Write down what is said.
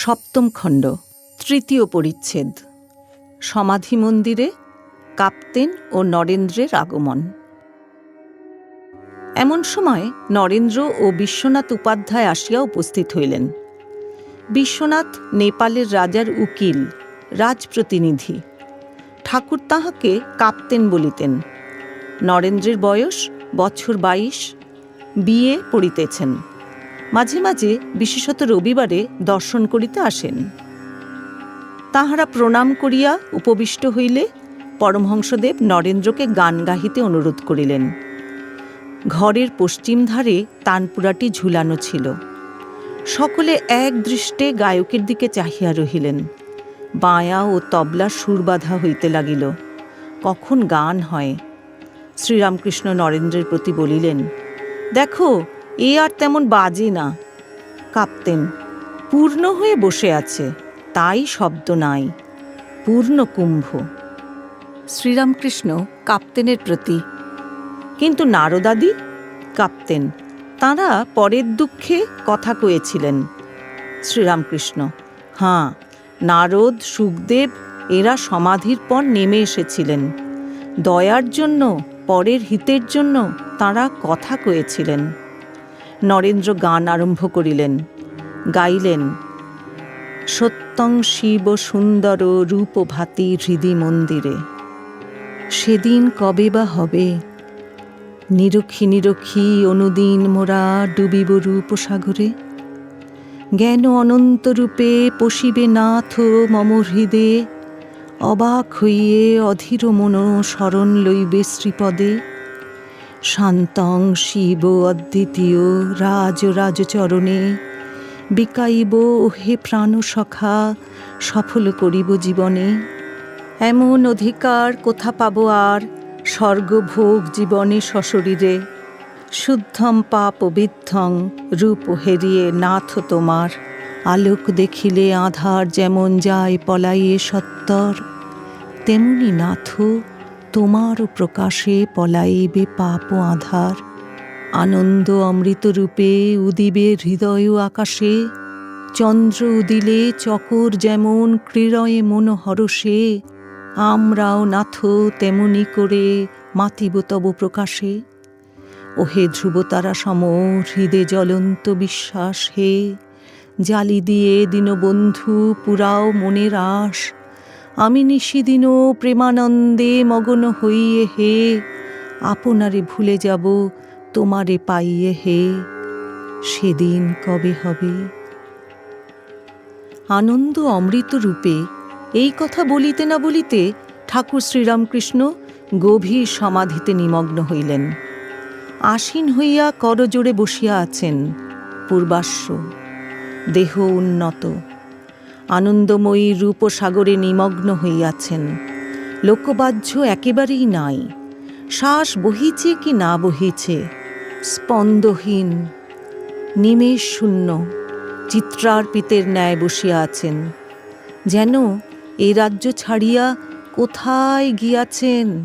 সপ্তম খণ্ড, তৃতীয় পরিচ্ছেদ। সমাধি মন্দিরে কাপ্তেন ও নরেন্দ্রের আগমন। এমন সময় নরেন্দ্র ও বিশ্বনাথ উপাধ্যায় আসিয়া উপস্থিত হইলেন। বিশ্বনাথ নেপালের রাজার উকিল, রাজপ্রতিনিধি। ঠাকুর তাহাকে কাপ্তেন বলিতেন। নরেন্দ্রের বয়স বছর বাইশ। বিয়ে পড়িতেছেন মাঝে মাঝে বিশেষত রবিবারে দর্শন করিতে আসেন। তাহারা প্রণাম করিয়া উপবিষ্ট হইলে পরমহংসদেব নরেন্দ্রকে গান গাহিতে অনুরোধ করিলেন। ঘরের পশ্চিম ধারে তানপুরাটি ঝুলানো ছিল। সকলে এক দৃষ্টে গায়কের দিকে চাহিয়া রহিলেন। বায়া ও তবলা সুর বাঁধা হইতে লাগিল। কখন গান হয়? শ্রীরামকৃষ্ণ নরেন্দ্রের প্রতি বলিলেন, দেখো এ আর তেমন বাজে না। কাঁপতেন পূর্ণ হয়ে বসে আছে তাই শব্দ নাই পূর্ণ কুম্ভ। শ্রীরামকৃষ্ণ কাপ্তেনের প্রতি। কিন্তু নারদাদি কাপ্তেন তাঁরা পরের দুঃখে কথা কয়েছিলেন। শ্রীরামকৃষ্ণ হাঁ নারদ সুখদেব এরা সমাধির পর নেমে এসেছিলেন। দয়ার জন্য পরের হিতের জন্য তাঁরা কথা কয়েছিলেন। নরেন্দ্র গান আরম্ভ করিলেন। গাইলেন, সত্যং শিব সুন্দর রূপভাতি হৃদি মন্দিরে। সেদিন কবে বা হবে? নিরক্ষী নিরক্ষী অনুদিন মোরা ডুবিব রূপসাগরে। জ্ঞান অনন্ত রূপে পশিবে নাথ মম হৃদে। অবাক হইয়ে অধীর মন শরণ লইবে শ্রীপদে। শান্তং শিব অদ্বিতীয় রাজ রাজচরণে। বিকাইব হে প্রাণ সখা, সফল করিব জীবনে। এমন অধিকার কোথা পাব আর? স্বর্গভোগ জীবনে সশরীরে। শুদ্ধম পাপ বিদ্ধং, রূপ হেরিয়ে নাথ তোমার। আলোক দেখিলে আধার যেমন যায় পলাইয়ে সত্তর। তেমনি নাথ তোমার প্রকাশে পলাইবে পাপ আধার। আনন্দ অমৃত রূপে উদিবে হৃদয় আকাশে। চন্দ্র উদিলে চকর যেমন ক্রীড়য়ে মন হরষে আমরাও নাথ তেমনি করে মাতিব তব প্রকাশে। ওহে ধ্রুবতারা সম হৃদে জ্বলন্ত বিশ্বাস হে। জালি দিয়ে দীনবন্ধু পুরাও মনের আশ। আমি নিশিদিন প্রেমানন্দে মগন হইয়ে হে, আপনারে ভুলে যাব, তোমারে পাইয়ে হে। সেদিন কবে হবে? আনন্দ অমৃত রূপে এই কথা বলিতে না বলিতে ঠাকুর শ্রীরামকৃষ্ণ গভীর সমাধিতে নিমগ্ন হইলেন। আসীন হইয়া করজোড়ে বসিয়া আছেন পূর্বাশ্ব দেহ উন্নত। আনন্দময়ী রূপসাগরে নিমগ্ন হইয়াছেন। লোকবাহ্য একেবারেই নাই। শ্বাস বহিছে কি না বহিছে? স্পন্দহীন, নিমেষ শূন্য, চিত্রার্পিতের ন্যায় বসিয়া আছেন। যেন এ রাজ্য ছাড়িয়া কোথায় গিয়াছেন?